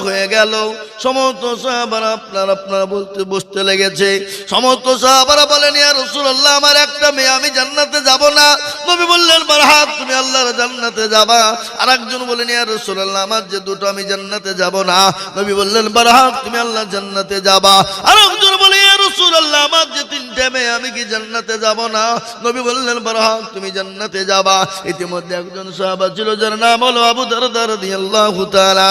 হয়ে গেল। সমস্ত সাহাবারা আপনার আপনারা বলতে বসতে লেগেছে। সমস্ত সাহাবারা বলেন, ইয়া রাসূলুল্লাহ, আমার একটা মেয়ে, আমি জান্নাতে যাব না। নবী বললেন, বারহাত, তুমি আল্লাহর জান্নাতে যাবা। আর একজন বলেন, ইয়া রাসূলুল্লাহ, আমার যে দুটো আমি জান্নাতে যাব না। নবী বললেন, বারহাত, তুমি আল্লাহ জান্নাতে যাবা। আর একজন বলে রাসূলুল্লাহ না? নবী বললেন বারহাত তুমি জান্নাতে যাবা। ইতিমধ্যে একজন সাহাবা ছিল, যার নাম হলো আবু দারদা রাদিয়াল্লাহু তাআলা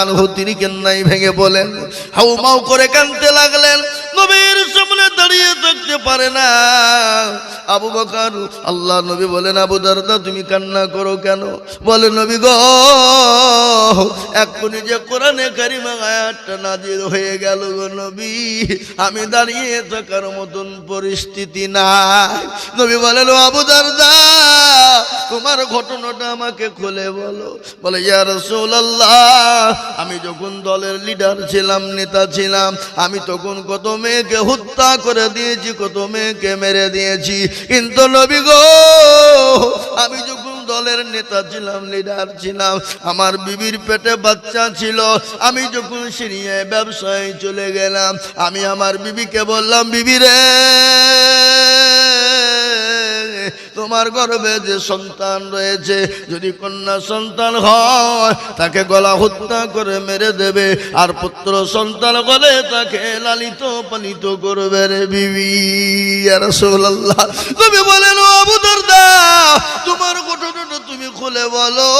কেন্নাই ভেঙে বলেন হাউ মাউ করে কাঁদতে লাগলেন। নবীর সামনে দাঁড়িয়ে থাকতে পারে না। আবু বকর, আল্লাহ নবী বলেন, আবু দারদা, তুমি কান্না করো কেন? বলে নবী গো, এক্ষুনি যে কোরআনে কারিমা আয়াতটা নাজির হয়ে গেল গো নবী, আমি দাঁড়িয়ে থাকার মতন পরিস্থিতি নাই। নবী বলেন আবু দারদা, তোমার ঘটনাটা আমাকে খুলে বলো। বলে, ইয়া রাসূলুল্লাহ, আমি যখন দলের লিডার ছিলাম, নেতা ছিলাম, আমি তখন কত মেয়েকে হত্যা করে দিয়েছি, কত মেয়েকে মেরে দিয়েছি। কিন্তু নবী গো, আমি যখন দলের নেতা ছিলাম লিডার ছিলাম, আমার বিবির পেটে বাচ্চা ছিল, আমি যখন সিরিয়ায় ব্যবসায় চলে গেলাম, আমি আমার বিবিকে বললাম, বিবি রে তোমার গর্ভে যে সন্তান রয়েছে, যদি কন্যা সন্তান হয়, তাকে গলা হত্যা করে মেরে দেবে, আর পুত্র সন্তান হলে তাকে লালিত পালিত করবে রে বিবি। রাসূলুল্লাহ, তুমি বলেন ও আবু দারদা, তোমার ঘটনাটা তুমি খুলে বলো।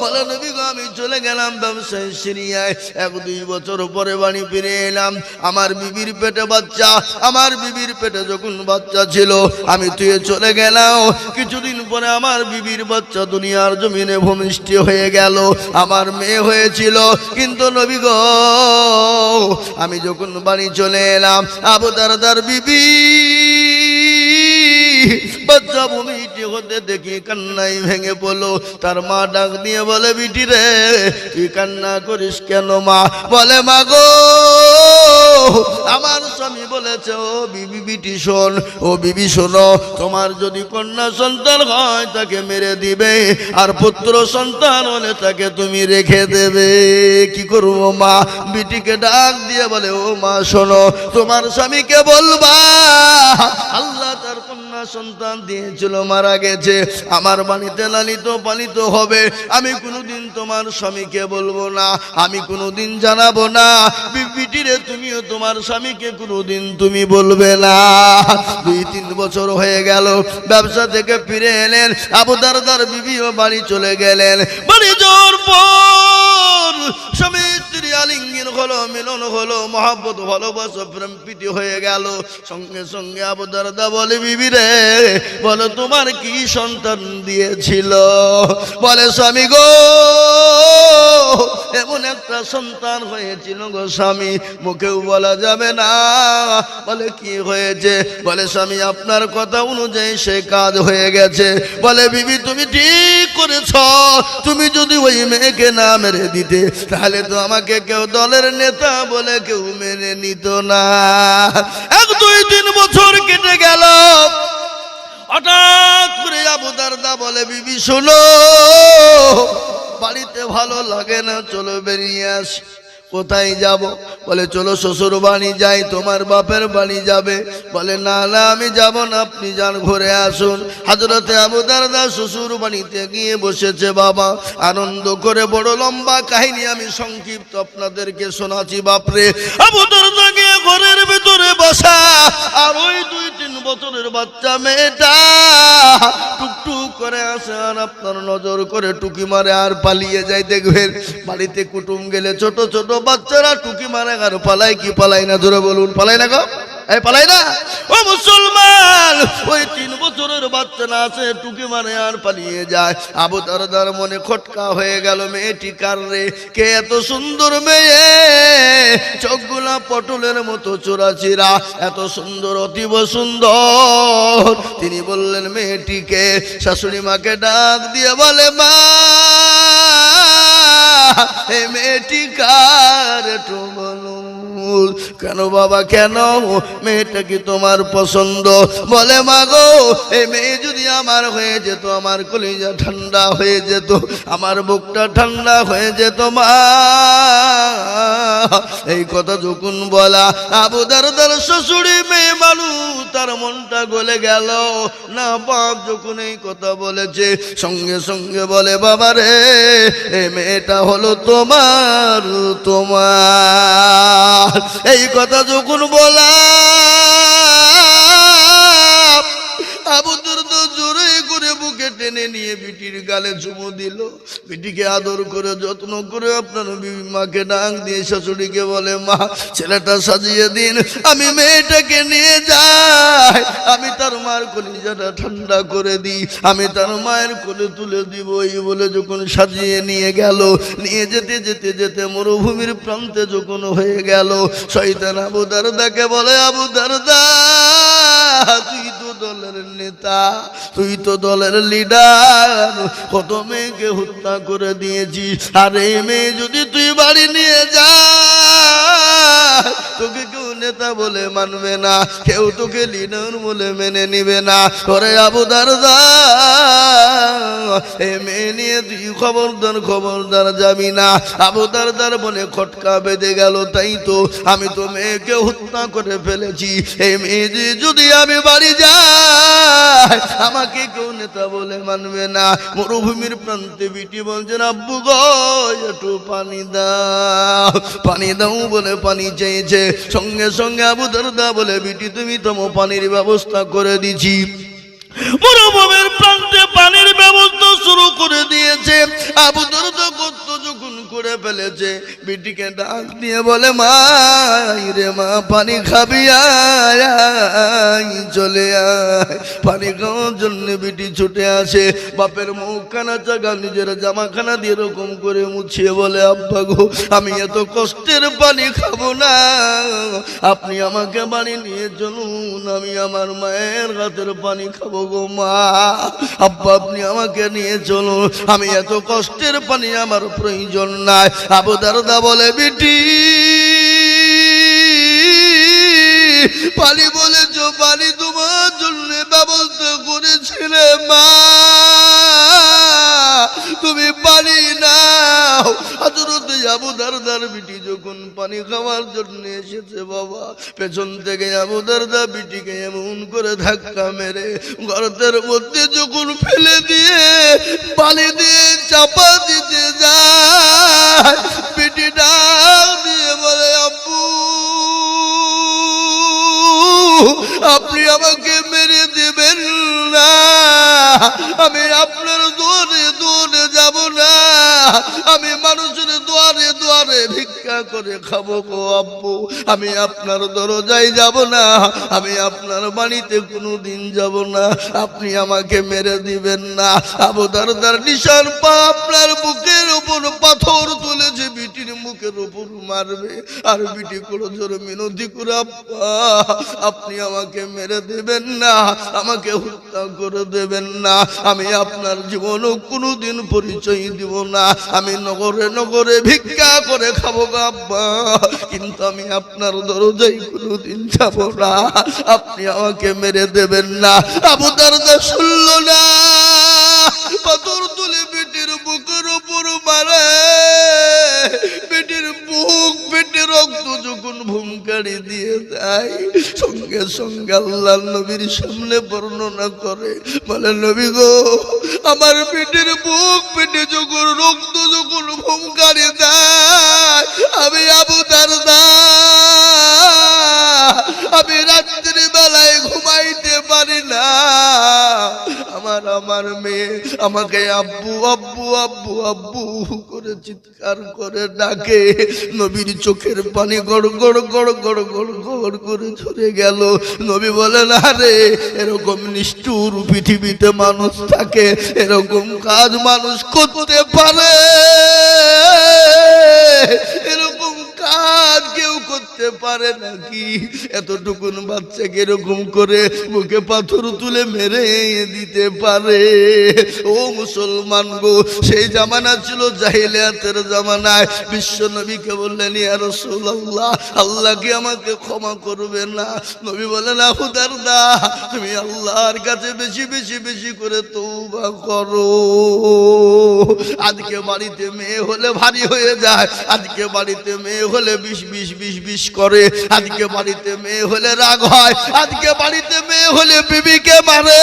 বলে নবী আমি চলে গেলাম ব্যবসায় সিরিয়ায়। এক দুই বছর পরে বাড়ি ফিরে এলাম। আমার বিবির পেটে বাচ্চা। আমার বিবির পেটে যখন বাচ্চা ছিল, আমি তুই চলে গেলাম। কিছুদিন পরে আমার বিবির বাচ্চা দুনিয়ার জমিনে ভূমিষ্ঠি হয়ে গেল। আমার মেয়ে হয়েছিল। কিন্তু নবী গো, আমি যখন বাড়ি চলে এলাম, আবু দারদার বিবি বাচ্চা ভূমিটি হতে দেখি কান্নাই ভেঙে পড়ল। তার মা ডাক দিয়ে বলে, বিটি রে, তুই কান্না করিস কেন মা? বলে, মা গো বলেছে, ও বিবি, বিটি, শোন, ও বিবি, শোনো, তোমার যদি কন্যা সন্তান হয়, তাকে মেরে দিবে, আর পুত্র সন্তান হলে তাকে তুমি রেখে দেবে। কি করব, মা? বিটিকে ডাক দিয়ে বলে, ও মা, শোনো, তোমার স্বামীকে বলবা, আল্লাহ তার কন্যা সন্তান দিয়েছিল, মারা গেছে, আমার বাড়িতে লালিত, পালিত হবে, আমি কোনোদিন তোমার স্বামীকে বলব না, আমি কোনোদিন জানাব না বিবিটিরে তুমিও তোমার স্বামীকে কোনোদিন তুমি বলবে না। দুই, তিন বছর হয়ে গেল, ব্যবসা থেকে ফিরে এলেন, আবু দারদার বিবিও বাড়ি চলে গেলেন। বাড়ি যাওয়ার পর স্বামী স্ত্রী হলো, মিলন হলো, মহাব্বত, ভালোবাসা, প্রেম, প্রীতি হয়ে গেল। সঙ্গে সঙ্গে আবু দারদা বলে বলো তোমার কি সন্তান দিয়েছিল? বলে, স্বামী গো, এমন একটা সন্তান হয়েছিল গো স্বামী, মুখেও বলা যাবে না। বলে, কি হয়েছে? বলে, স্বামী, আপনার কথা অনুযায়ী সে কাজ হয়ে গেছে। বলে, বিবি, তুমি ঠিক করেছ। তুমি যদি ওই মেয়েকে না মেরে দিতে? তাহলে তো আমাকে কেউ দলের নেতা বলে কেউ মেনে নিত না। এক দুই তিন বছর কেটে গেল। হঠাৎ বলে, বিবি, শোনো, বাড়িতে ভালো লাগে না, চলো বেরিয়ে আসি। কোথায় যাব? বলে, চলো শ্বশুর বাড়ি যাই, তোমার বাপের বাড়ি যাবে। বলে, না না, আমি যাব না, আপনি যান, ঘুরে আসুন। হাজরতে আবু দারদা শ্বশুর বাড়িতে গিয়ে বসেছে, বাবা, আনন্দ করে বড় লম্বা কাহিনী আমি সংক্ষিপ্ত আপনাদেরকে শোনাচ্ছি, বাপরে। আবু দারদা গিয়ে ঘরের ভিতরে বসা, আর ওই দুই বছরের বাচ্চা মেয়েটা টুকটুক করে আসে আর আপনার নজর করে টুকি মারে আর পালিয়ে যায় দেখবেন বাড়িতে কুটুম গেলে ছোট ছোট বাচ্চারা টুকি মারে আর পালায় কি পালায় না? ধরে বলুন, পালায় না গো? হয়ে গেল মেয়েটি, কার রে? কে এত সুন্দর মেয়ে? চোখগুলা পটলের মতো চোরাচিরা, এত সুন্দর, অতীব সুন্দর। তিনি বললেন, মেয়েটিকে শাশুড়ি মাকে ডাক দিয়ে বলে, মা মেয়েটি কার? একটু বলুন। কেন বাবা, কেন? মেয়েটা কি তোমার পছন্দ? বলে, মা গো, এই মেয়ে যদি আমার হয়ে যেত, আমার কলিজা ঠান্ডা হয়ে যেত, আমার বুকটা ঠান্ডা হয়ে যেত, মা। এই কথা যখন বলা, আবু দারদার শ্বশুরি মেয়ে মানুষ তার মনটা গলে গেল। না, বাপ যখন এই কথা বলেছে, সঙ্গে সঙ্গে বলে, বাবা রে এ মেয়েটা হলো তোমার তোমার। এই কথা যখন বলা টেনে নিয়ে বিটির গালে চুমু দিল। বিটিকে আদর করে, যত্ন করে আপনার বিবি মাকে ডাক দিয়ে শাশুড়িকে বলে, মা, ছেলেটা সাজিয়ে দিন, আমি মেয়েটাকে নিয়ে যাই। আমি তার মার কলিজাটা ঠান্ডা করে দিই, আমি তার মায়ের কোলে তুলে দিব। এই বলে যখন সাজিয়ে নিয়ে গেল, নিয়ে যেতে যেতে যেতে মরুভূমির প্রান্তে যখন হয়ে গেল, শয়তান আবু দারদাকে বলে, আবু দারদা, তুই দলের নেতা, তুই তো দলের লিডার কত মেয়েকে হত্যা করে দিয়েছিস আর এই মেয়ে, যদি তুই বাড়ি নিয়ে যা তোকে কেউ নেতা বলে মানবে না, কেউ তোকে লিডার বলে মেনে নিবে না। করে আবু দারদা, এ মেয়ে নিয়ে তুই খবরদার খবরদার যাবি না। আবু দারদার বলে খটকা বেঁধে গেল, তাই তো আমি তো মেয়েকে হত্যা করে ফেলেছি। এই মেয়ে যদি আমি বাড়ি যাই, আমাকে কেউ নেতা বলে মানবে না। মরুভূমির প্রান্তে বিটি বলছেন, আব্বু গো, একটু পানি দাও। পানি দাও বলে পানি চেয়েছে। সঙ্গে সঙ্গে আবু দারদা বলে বিটি তুমি তোমার পানির ব্যবস্থা করে দিছি। মরুভূমির প্রান্তে পানির ব্যবস্থা শুরু করে দিয়েছে। আবু কত যখন করে ফেলেছে বিটিকে ডাক দিয়ে বলে মা রে মা পানি খাবি আয়, চলে আয়। পানি খাওয়ার জন্য বিটি ছুটে আসে। বাপের মুখখানা চাগা নিজের জামাখানা দিয়ে এরকম করে মুছিয়ে বলে আব্বা গো আমি এত কষ্টের পানি খাব না। আপনি আমাকে বাড়ি নিয়ে চলুন আমি আমার মায়ের হাতের পানি খাব। গো মা। আব্বা, আপনি আমাকে নিয়ে চলুন। আমি এত কষ্টের পানি আমার প্রয়োজন নাই। আবু দারদা বলে, বিটি, পানি বলেছ, পানি তোমার জন্য ব্যবস্থা করেছিলে মা। তুমি পানি নাও হাজরত আবু দারদার বিটি যখন পানি খাওয়ার জন্য এসেছে, বাবা, পেছন থেকে আবু দারদা বিটিকে এমন করে ধাক্কা মেরে গর্তের মধ্যে যখন ফেলে দিয়ে পানি দিয়ে চাপা দিতে যায়, বিটি ডাক দিয়ে বলে, আব্বু, আপনি আমাকে মেরে দেবেন না, আমি আপনার দোয়ারে দোয়ারে যাব না দোয়ারে ভিক্ষা করে খাব গো আব্বু। আমি আপনার দরজায় যাব না। আমি আপনার বাড়িতে কোনো দিন যাব না। আপনি আমাকে মেরে দিবেন না। আবু দারদার নিশান পা আপনার বুকের উপর, পাথর তুলেছে, বিটির মুখের উপর মারবে। আর বিটি করে জোরে মিনতি করে, আব্বা, আপনি আমাকে মেরে দেবেন না। আমাকে হত্যা করে দেবেন না। আমি আপনার জীবনও কোনোদিন পরিচয় দিব না। আমি নগরে নগরে ভিক্ষা করে খাব গো আব্বা, কিন্তু আমি আপনার যাব না। আপনি আমাকে মেরে দেবেন না। আবু শুনল না। পাথর তুলে বেটির বুকের উপর মারে। বুক পেটে রক্ত যখন ভূমকারি দিয়ে দেয়, সঙ্গে সঙ্গে আল্লাহ নবীর সামনে বর্ণনা করে, বলে, নবী গো, আমার পেটের বুক পেটে যখন রক্ত যখন ভূমকারি আমাকে আব্বু আব্বু আব্বু আব্বু করে চিৎকার করে ডাকে। নবীর চোখের পানি গড় গড় গড় গড় গড় গড় করে ঝরে গেল। নবী বলে না রে এরকম নিষ্ঠুর পৃথিবীতে মানুষ থাকে, এরকম কাজ মানুষ করতে পারে। করতে পারে নাকি? এতটুকুন বাচ্চাকে এরকম করে মুখে পাথর তুলে মেরে দিতে পারে? ও মুসলমান গো, সেই জামানা ছিল জাহিলিয়াতের জামানায়। বিশ্ব নবীকে বললেন, ইয়া রাসূলুল্লাহ, আল্লাহ কি আমাকে ক্ষমা করবে না? নবী বলেন আহুদার দা, তুমি আল্লাহর কাছে বেশি বেশি বেশি করে তৌবা করো। আজকে বাড়িতে মেয়ে হলে ভারী হয়ে যায়, আজকে বাড়িতে মেয়ে হলে বিষ বিষ বিষ বিষ করে। আজকে বাড়িতে মেয়ে হলে রাগ হয়, আজকে বাড়িতে মেয়ে হলে বিবিকে মারে।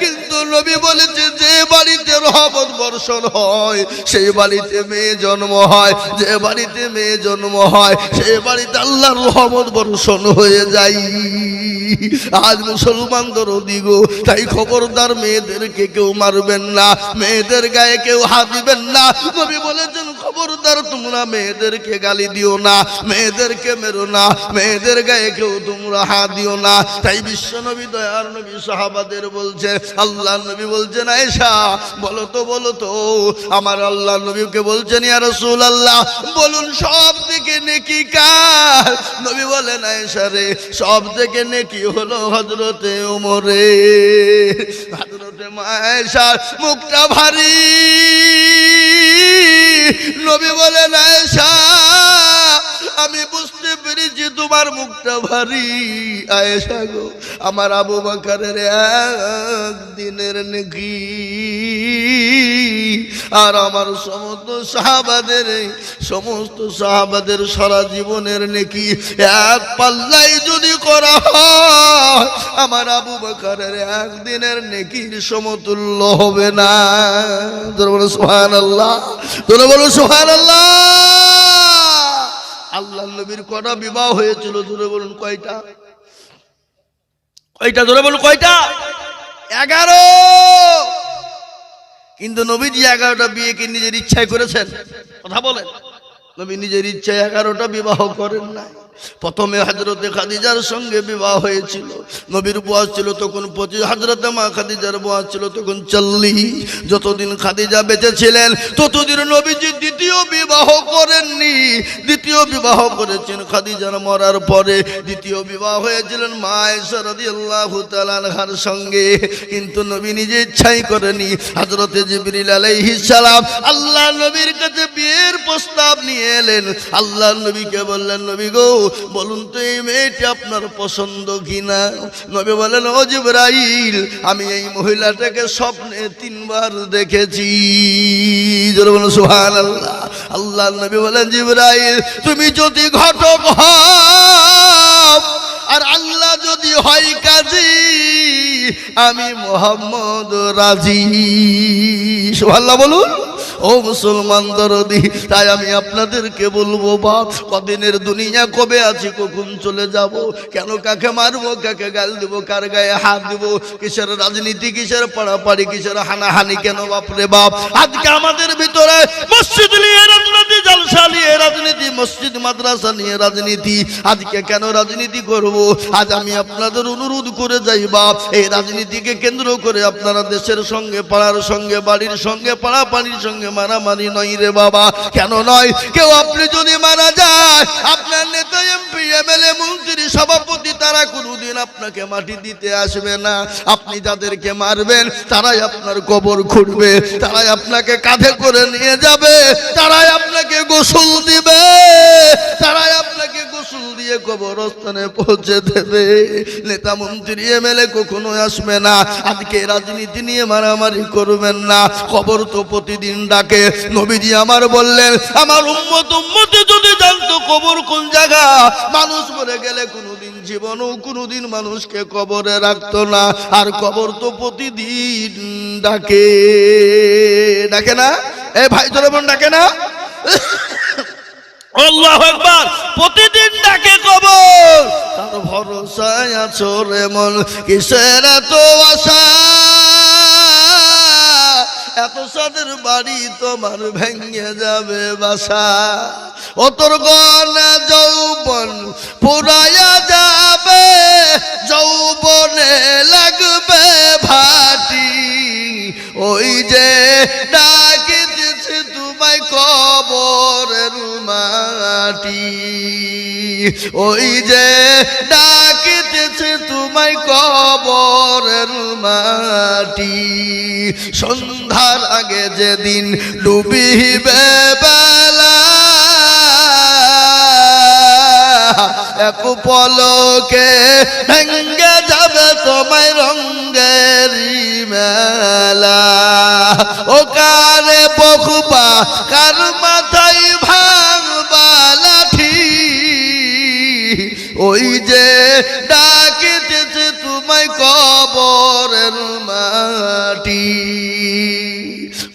কিন্তু নবী বলেছে, যে বাড়িতে রহমত বর্ষণ হয়, সেই বাড়িতে মেয়ে জন্ম হয়। যে বাড়িতে মেয়ে জন্ম হয়, সেই বাড়িতে আল্লাহর রহমত বর্ষণ হয়ে যায়। আজ মুসলমানদের দিগ তাই খবরদার মেয়েদেরকে কেউ মারবেন না, মেয়েদের গায়ে কেউ হাত দিবেন না। নবী বলেছেন, খবরদার তোমরা মেয়েদেরকে গালি দিও না, মেয়েদেরকে মেরো না, মেয়েদের গায়ে কেউ তোমরা হাত দিও না। তাই বিশ্ব নবী দয়ার নবী, সাহাবাদের বলছে, আল্লাহ নবী বলছেন, আয়েশা, বলো তো বলো তো, আমার আল্লাহ নবীকে বলছেন, ইয়া রাসূল আল্লাহ বলুন সব থেকে নেকি কার? নবী বলেন, আয়েশা রে সব থেকে নেকি হলো হযরতে ওমরে। হযরতে মায়েশার মুখটা ভারী। নবী বলেন, আয়েশা তোমার মুখটা ভারী। আয়েশা গো, আমার আবু বাকারের একদিনের নেকি। আর আমার সমস্ত সাহাবাদের সমস্ত সাহাবাদের সারা জীবনের নেকি এক পাল্লাই যদি করা হয়, আমার আবু বাকারের একদিনের নেকির সমতুল্য হবে না। তোর বলো সোহান আল্লাহ তোর বলো সোহান আল্লাহ আল্লাহ নবীর কটা বিবাহ হয়েছিল ধরে বলুন কয়টা? কয়টা ধরে বলুন কয়টা? এগারো! কিন্তু নবীজি এগারোটা বিয়ে বিয়েকে নিজের ইচ্ছায় করেছেন। কথা বলেন। নবী নিজের ইচ্ছায় এগারোটা বিবাহ করেন না প্রথমে হাজরতে খাদিজার সঙ্গে বিবাহ হয়েছিল। নবীর বয়স ছিল তখন পঁচিশ হাজরতে মা খাদিজার বয়স ছিল তখন চল্লিশ। যতদিন খাদিজা বেঁচে ছিলেন, ততদিন নবীজি দ্বিতীয় বিবাহ করেননি। দ্বিতীয় বিবাহ করেছেন খাদিজার মরার পরে। দ্বিতীয় বিবাহ হয়েছিলেন মা এসরদি সঙ্গে। কিন্তু নবী নিজে ইচ্ছাই করেনি হাজরতে জিবরিল সালাম আল্লাহ নবীর কাছে বিয়ের প্রস্তাব নিয়ে এলেন। আল্লাহ নবীকে বললেন, নবী গো বলুন তো, এই মেয়েটি আপনার পছন্দ কিনা? নবী বলেন, ও জিবরাইল, আমি এই মহিলাটাকে স্বপ্নে তিনবার দেখেছি। বলুন, সুবহানাল্লাহ। আল্লাহ নবী বলেন, জিবরাইল, তুমি যদি ঘটক হও, আর আল্লাহ যদি হয় কাজী, আমি মোহাম্মদ রাজি। সুবহানাল্লাহ বলুন। ও মুসলমান দরদি, তাই আমি আপনাদেরকে বলব, বাপ, কদিনের দুনিয়া কবে আছি, কখন চলে যাব? কেন কাকে মারবো, কাকে গাল দিব, কার গায়ে হাত দিব? কিসের রাজনীতি, কিসের পাড়াপাড়ি, কিসের হানাহানি কেন, বাপরে বাপ? আজকে আমাদের ভিতরে মসজিদ নিয়ে রাজনীতি জলসা নিয়ে রাজনীতি, মসজিদ, মাদ্রাসা নিয়ে রাজনীতি। আজকে কেন রাজনীতি করব? আজ আমি আপনাদের অনুরোধ করে যাই বাপ। এই রাজনীতিকে কেন্দ্র করে আপনারা দেশের সঙ্গে, পাড়ার সঙ্গে, বাড়ির সঙ্গে পাড়া পাড়ির সঙ্গে মারামারি নয় রে বাবা। কেন নয়? কেউ আপনি যদি মারা যায়, আপনার নেতা, এমপি, এমএলএ, মন্ত্রী, সভাপতি, তারা কোনোদিন আপনাকে মাটি দিতে আসবে না। আপনি যাদেরকে মারবেন, তারাই আপনার কবর খুঁড়বে। তারাই আপনাকে কাঁধে করে নিয়ে যাবে। তারাই আপনাকে গোসল দিবে, তারাই আপনাকে গোসল দিয়ে কবরস্থানে পৌঁছে দেবে। নেতা মন্ত্রী এমএলএ কখনো আসবে না, আজকে রাজনীতি নিয়ে মারামারি করবেন না। খবর তো প্রতিদিন ডাকে। নবীজি আমার বললেন, আমার উম্মত উম্মতে যদি জানতো কবর কোন জায়গা, মানুষ মরে গেলে কোনোদিন জীবনও, কোনোদিন মানুষকে কবরে রাখতো না। আর কবর তো প্রতিদিন ডাকে। ডাকে না? এ ভাই তোর ডাকে না? প্রতিদিন ডাকে ভরসায় আছো রে কিসের এত বাড়ি তোমার ভেঙে যাবে বাসা। ও তোর গনা যৌবন পুরায়া যাবে, যৌবনে লাগবে ভাটি। ওই যে ডাকিতেছে তোমায় কবরের মাটি। ওই যে ডাকিতেছে তোমায় কবরের মাটি। সন্ধ্যার আগে যেদিন ডুবিবে বেলা এক পলকে ভেঙ্গে যাবে তোমায় রঙ্গের মেলা। ও কারে বকুবা কার মাথায় ভাঙবা লাঠি ওই যে ডাকিতেছে তোমায় কবরের মাটি।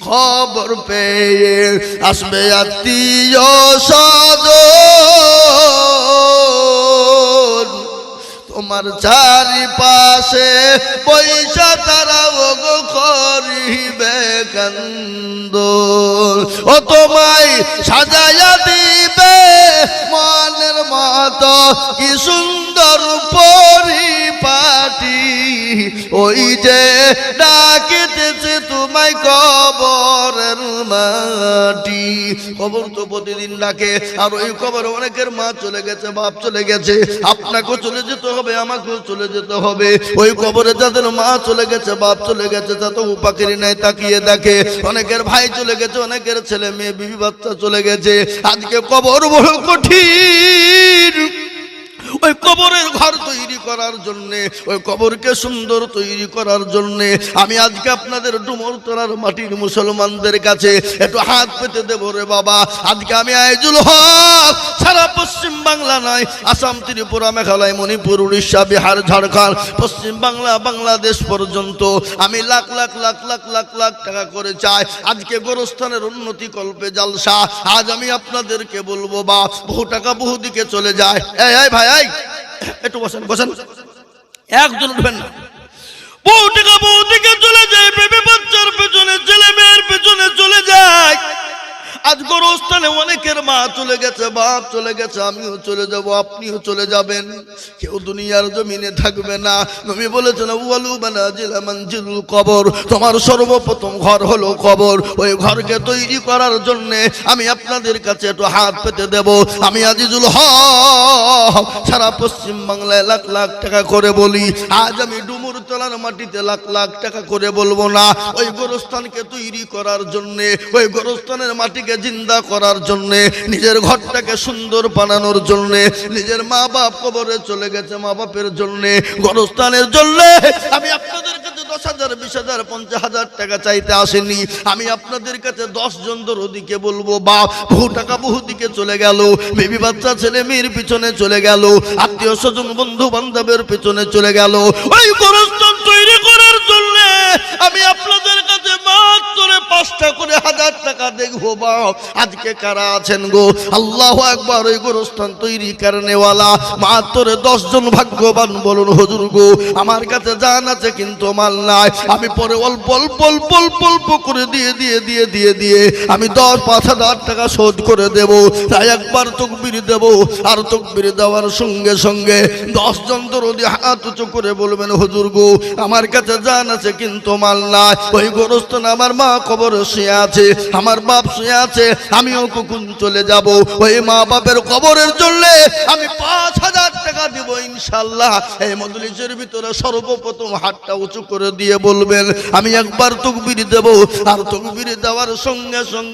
খবর পেয়ে আসবে আত্মীয় সজন তোমার চারিপাশে পয়সা তারা ওগো করিবে কান্দ ও তোমায় সাজাইয়া দিবে মনের মতো, কি সুন্দর ওই যে ডাকিতেছে তোমায় কবরের মাটি। কবর তো প্রতিদিন ডাকে, আর ওই কবর অনেকের মা চলে গেছে, বাপ চলে গেছে। আপনাকেও চলে যেতে হবে, আমাকেও চলে যেতে হবে। ওই কবরে যাদের মা চলে গেছে, বাপ চলে গেছে, তা তো উপাকেরি নাই তাকিয়ে দেখে। অনেকের ভাই চলে গেছে, অনেকের ছেলে মেয়ে, বিবি বাচ্চা চলে গেছে। আজকে কবর বড় কঠিন। ওই কবরের ঘর তৈরি করার জন্য, ওই কবরকে সুন্দর তৈরি করার জন্য আমি আজকে আপনাদের ডুমর তোলার মাটির মুসলমানদের কাছে একটু হাত পেতে দেবো রে বাবা। আজকে আমি আইজুল হক, সারা পশ্চিম বাংলা নয়, আসাম, ত্রিপুরা, মেঘালয়, মণিপুর, উড়িষ্যা, বিহার, ঝাড়খণ্ড, পশ্চিম বাংলা, বাংলাদেশ পর্যন্ত আমি লাখ লাখ লাখ লাখ লাখ লাখ টাকা করে চাই। আজকে গোরস্থানের উন্নতি কল্পে জালসা, আজ আমি আপনাদেরকে বলব বা বহু টাকা বহু দিকে চলে যায়। এই ভাই এই একটু বসেন বসেন। একজন উঠবেন না। বউটিকে বউটিকে চলে যায়, বেবি বাচ্চার পেছনে ছেলে মেয়ের পেছনে চলে যায়। আজ গোরস্থানে অনেকের মা চলে গেছে, বাপ চলে গেছে, আমিও চলে যাব, আপনিও চলে যাবেন। কেউ দুনিয়ার জমিনে থাকবে না। নবী বলেছেন ওয়ালু বানা জিলা মঞ্জিলুল কবর। তোমার সর্বপ্রথম ঘর হলো কবর। ওই ঘরকে তৈরি করার জন্য আমি আপনাদের কাছে একটু হাত পেতে দেব। আমি আজিজুল হক, সারা পশ্চিম বাংলায় লাখ লাখ টাকা করে বলি। আজ আমি ডুমুর তলার মাটিতে লাখ লাখ টাকা করে বলব না। ওই গোরস্থানকে তৈরি করার জন্যে, ওই গোরস্থানের মাটিকে জিন্দা করার জন্যে, নিজের ঘরটাকে সুন্দর বানানোর জন্যে, নিজের মা বাপ কবরে চলে গেছে মা বাপের জন্যে, গোরস্থানের জন্য। আমি আপনাদের কাছে দশ হাজার, বিশ হাজার, পঞ্চাশ হাজার টাকা চাইতে আসেনি। আমি আপনাদের কাছে দশ জন ওদিকে বলব, বাপ, বহু টাকা বহু দিকে চলে গেল, বেবি বাচ্চা, ছেলে মেয়ের পিছনে চলে গেল, আত্মীয় স্বজন বন্ধু বান্ধবের পিছনে চলে গেল। ওই গোরস্থান পাঁচটা করে হাজার টাকা দেখব, বাপ। আজকে কারা আছেন গো? আল্লাহ একবার ওই গোরস্থান তৈরি কারণেওয়ালা। মাত্র দশ জন ভাগ্যবান বলুন, হুজুর গো। আমার কাছে জান আছে, কিন্তু মাল নাই। আমি পরে অল্প অল্প অল্প অল্প অল্প করে দিয়ে দিয়ে দিয়ে দিয়ে দিয়ে আমি দশ, পাঁচ হাজার টাকা শোধ করে দেব। তাই একবার তকবির দেব। আর তকবির দেওয়ার সঙ্গে সঙ্গে দশজন দরদি হাত উঁচু করে বলবেন, হুজুর গো, আমার কাছে জান আছে, কিন্তু মাল নাই। ওই গোরস্থান আমার মা কবর শুয়ে আছে, আমার বাপ শুয়ে আছে, আমিও কখন চলে যাব? ওই মা বাপের কবরের জন্য আমি পাঁচ হাজার টাকা দিব ইনশাল্লাহ এই মজলিসের ভিতরে সর্বপ্রথম হাতটা উঁচু করে দিয়ে বলবেন, আমি একবার তুকবির দেব, আর তুকবির দেওয়ার সঙ্গে সঙ্গে